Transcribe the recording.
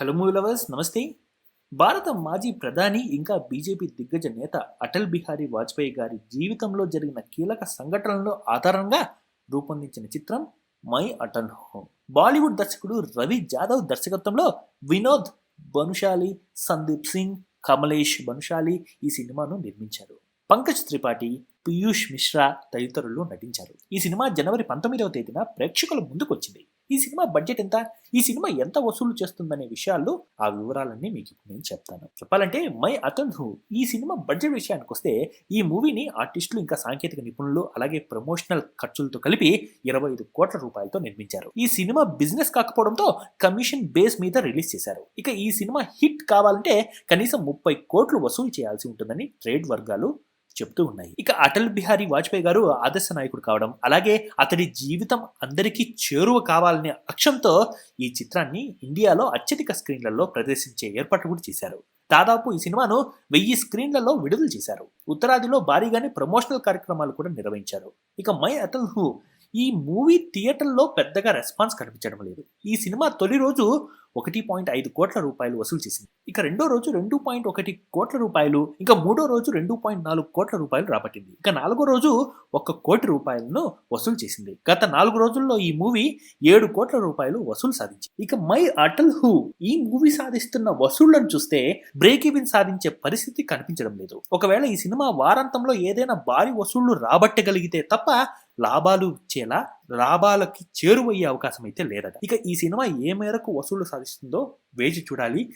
Hello movie lovers నమస్తే భారత మాజీ ప్రధాని ఇంకా బీజేపీ దిగ్గజ నేత అటల్ బిహారీ వాజ్పేయి గారి జీవితంలో జరిగిన కీలక సంఘటనలో ఆధారంగా రూపొందించిన చిత్రం మై అటల్ హోమ్. బాలీవుడ్ దర్శకుడు రవి జాదవ్ దర్శకత్వంలో వినోద్ బనుషాలి సందీప్ సింగ్ కమలేష్ బనుషాలి ఈ సినిమాను నిర్మించారు. పంకజ్ త్రిపాఠి పీయూష్ మిశ్రా తదితరులు నటించారు. ఈ సినిమా జనవరి పంతొమ్మిదవ తేదీన ప్రేక్షకుల ముందుకు వచ్చింది ఈ సినిమా బడ్జెట్ ఎంత? ఈ సినిమా ఎంత వసూలు చేస్తుందనే విషయాల్లో ఆ వివరాలన్నీ మీకు నేను చెప్తాను. చెప్పాలంటే మై అతన్ ఈ సినిమా బడ్జెట్ విషయానికి వస్తే ఈ మూవీని ఆర్టిస్టులు ఇంకా సాంకేతిక నిపుణులు అలాగే ప్రమోషనల్ ఖర్చులతో కలిపి ఇరవై ఐదు కోట్ల రూపాయలతో నిర్మించారు. ఈ సినిమా బిజినెస్ కాకపోవడంతో కమిషన్ బేస్ మీద రిలీజ్ చేశారు. ఇక ఈ సినిమా హిట్ కావాలంటే కనీసం ముప్పై కోట్లు వసూలు చేయాల్సి ఉంటుందని ట్రేడ్ వర్గాలు చెప్తూ ఉన్నాయి. ఇక అటల్ బిహారీ వాజ్పేయి గారు ఆదర్శ నాయకుడు కావడం అలాగే అతడి జీవితం అందరికీ చేరువ కావాలనే లక్ష్యంతో ఈ చిత్రాన్ని ఇండియాలో అత్యధిక స్క్రీన్లలో ప్రదర్శించే ఏర్పాట్లు కూడా చేశారు. దాదాపు ఈ సినిమాను వెయ్యి స్క్రీన్లలో విడుదల చేశారు. ఉత్తరాదిలో భారీగానే ప్రమోషనల్ కార్యక్రమాలు కూడా నిర్వహించారు. ఇక మై అటల్ హూ ఈ మూవీ థియేటర్లో పెద్దగా రెస్పాన్స్ కనిపించడం లేదు. ఈ సినిమా తొలి రోజు ఒకటి పాయింట్ ఐదు కోట్ల రూపాయలు వసూలు చేసింది. ఇక రెండో రోజు రెండు పాయింట్ ఒకటి కోట్ల రూపాయలు ఇంకా మూడో రోజు రెండు పాయింట్ నాలుగు కోట్ల రూపాయలు రాబట్టింది. ఇక నాలుగో రోజు ఒక కోటి రూపాయలను వసూలు చేసింది. గత నాలుగు రోజుల్లో ఈ మూవీ ఏడు కోట్ల రూపాయలు వసూలు సాధించింది. ఇక మై అటల్ హూ ఈ మూవీ సాధిస్తున్న వసూళ్ళను చూస్తే బ్రేక్ ఈవెన్ సాధించే పరిస్థితి కనిపించడం లేదు. ఒకవేళ ఈ సినిమా వారాంతంలో ఏదైనా భారీ వసూళ్ళు రాబట్టగలిగితే తప్ప లాభాలు ఇచ్చేలా లాభాలకి చేరువయ్యే అవకాశం అయితే లేదట. ఇక ఈ సినిమా ఏ మేరకు వసూళ్ళు సాధిస్తుందో artistında wage gürelik